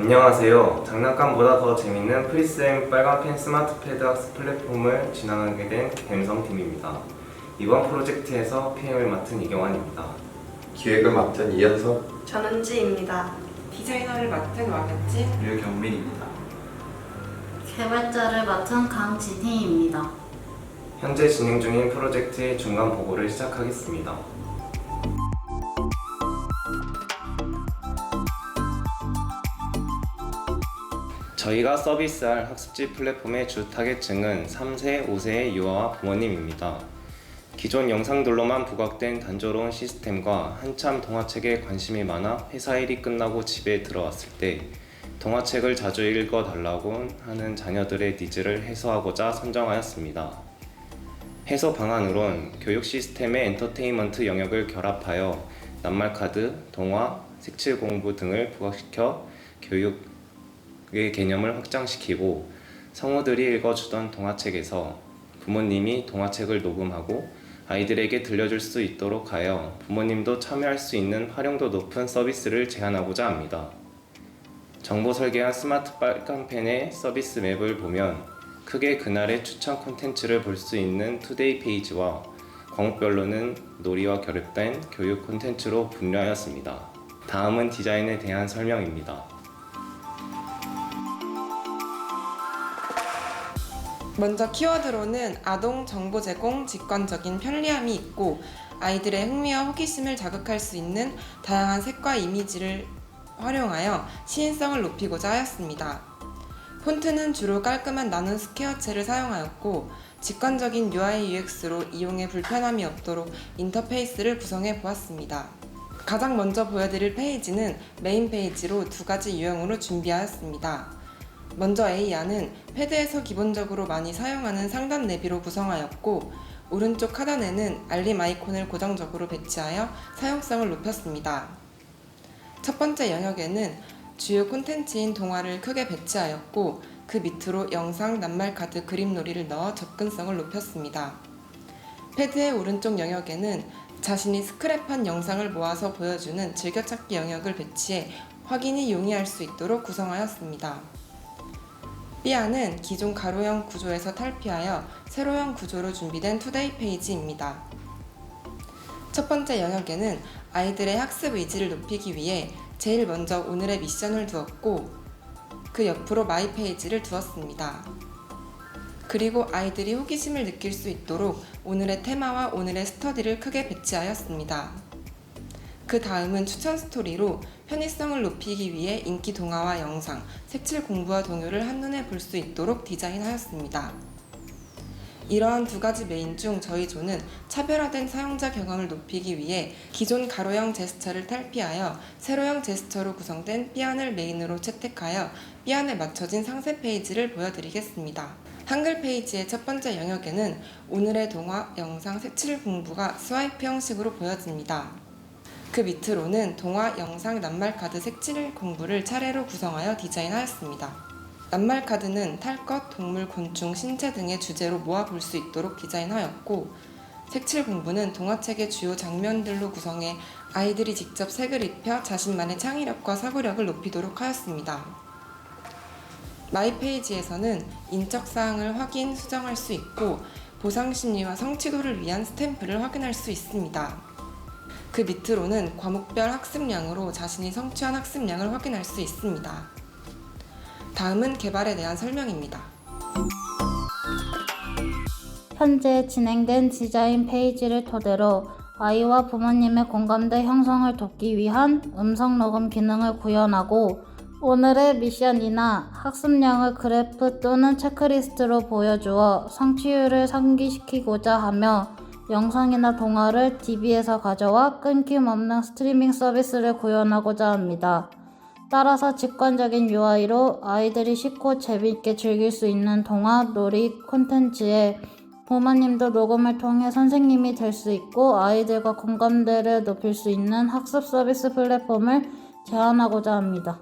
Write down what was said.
안녕하세요. 장난감보다 더 재밌는 프리쌤 빨간펜 스마트패드 학습 플랫폼을 진행하게 된 갬성팀입니다. 이번 프로젝트에서 PM을 맡은 이경환입니다. 기획을 맡은 이현석 전은지입니다. 디자이너를 맡은 왕현진 류경민입니다. 개발자를 맡은 강진희입니다. 현재 진행 중인 프로젝트의 중간 보고를 시작하겠습니다. 저희가 서비스할 학습지 플랫폼의 주 타겟층은 3세, 5세의 유아와 부모님입니다. 기존 영상들로만 부각된 단조로운 시스템과 한참 동화책에 관심이 많아 회사 일이 끝나고 집에 들어왔을 때 동화책을 자주 읽어달라고 하는 자녀들의 니즈를 해소하고자 선정하였습니다. 해소 방안으론 교육 시스템의 엔터테인먼트 영역을 결합하여 낱말카드, 동화, 색칠 공부 등을 부각시켜 교육 의 개념을 확장시키고 성우들이 읽어주던 동화책에서 부모님이 동화책을 녹음하고 아이들에게 들려줄 수 있도록 하여 부모님도 참여할 수 있는 활용도 높은 서비스를 제안하고자 합니다. 정보 설계한 스마트 빨간펜의 서비스 맵을 보면 크게 그날의 추천 콘텐츠를 볼 수 있는 투데이 페이지와 과목별로는 놀이와 결합된 교육 콘텐츠로 분류하였습니다. 다음은 디자인에 대한 설명입니다. 먼저 키워드로는 아동 정보 제공 직관적인 편리함이 있고 아이들의 흥미와 호기심을 자극할 수 있는 다양한 색과 이미지를 활용하여 시인성을 높이고자 하였습니다. 폰트는 주로 깔끔한 나눈 스퀘어체를 사용하였고 직관적인 UI UX로 이용에 불편함이 없도록 인터페이스를 구성해 보았습니다. 가장 먼저 보여드릴 페이지는 메인 페이지로 두 가지 유형으로 준비하였습니다. 먼저 A안은 패드에서 기본적으로 많이 사용하는 상단 내비로 구성하였고 오른쪽 하단에는 알림 아이콘을 고정적으로 배치하여 사용성을 높였습니다. 첫 번째 영역에는 주요 콘텐츠인 동화를 크게 배치하였고 그 밑으로 영상, 낱말카드, 그림놀이를 넣어 접근성을 높였습니다. 패드의 오른쪽 영역에는 자신이 스크랩한 영상을 모아서 보여주는 즐겨찾기 영역을 배치해 확인이 용이할 수 있도록 구성하였습니다. B안은 기존 가로형 구조에서 탈피하여 세로형 구조로 준비된 투데이 페이지입니다. 첫 번째 영역에는 아이들의 학습 의지를 높이기 위해 제일 먼저 오늘의 미션을 두었고 그 옆으로 마이 페이지를 두었습니다. 그리고 아이들이 호기심을 느낄 수 있도록 오늘의 테마와 오늘의 스터디를 크게 배치하였습니다. 그 다음은 추천 스토리로 편의성을 높이기 위해 인기 동화와 영상, 색칠 공부와 동요를 한눈에 볼 수 있도록 디자인하였습니다. 이러한 두 가지 메인 중 저희 조는 차별화된 사용자 경험을 높이기 위해 기존 가로형 제스처를 탈피하여 세로형 제스처로 구성된 삐안을 메인으로 채택하여 삐안에 맞춰진 상세 페이지를 보여드리겠습니다. 한글 페이지의 첫 번째 영역에는 오늘의 동화, 영상, 색칠 공부가 스와이프 형식으로 보여집니다. 그 밑으로는 동화, 영상, 낱말카드, 색칠 공부를 차례로 구성하여 디자인하였습니다. 낱말카드는 탈 것, 동물, 곤충, 신체 등의 주제로 모아볼 수 있도록 디자인하였고 색칠 공부는 동화책의 주요 장면들로 구성해 아이들이 직접 색을 입혀 자신만의 창의력과 사고력을 높이도록 하였습니다. 마이 페이지에서는 인적 사항을 확인, 수정할 수 있고 보상 심리와 성취도를 위한 스탬프를 확인할 수 있습니다. 그 밑으로는 과목별 학습량으로 자신이 성취한 학습량을 확인할 수 있습니다. 다음은 개발에 대한 설명입니다. 현재 진행된 디자인 페이지를 토대로 아이와 부모님의 공감대 형성을 돕기 위한 음성 녹음 기능을 구현하고 오늘의 미션이나 학습량을 그래프 또는 체크리스트로 보여주어 성취율을 상기시키고자 하며 영상이나 동화를 DB에서 가져와 끊김 없는 스트리밍 서비스를 구현하고자 합니다. 따라서 직관적인 UI로 아이들이 쉽고 재미있게 즐길 수 있는 동화, 놀이, 콘텐츠에 부모님도 녹음을 통해 선생님이 될 수 있고 아이들과 공감대를 높일 수 있는 학습 서비스 플랫폼을 제안하고자 합니다.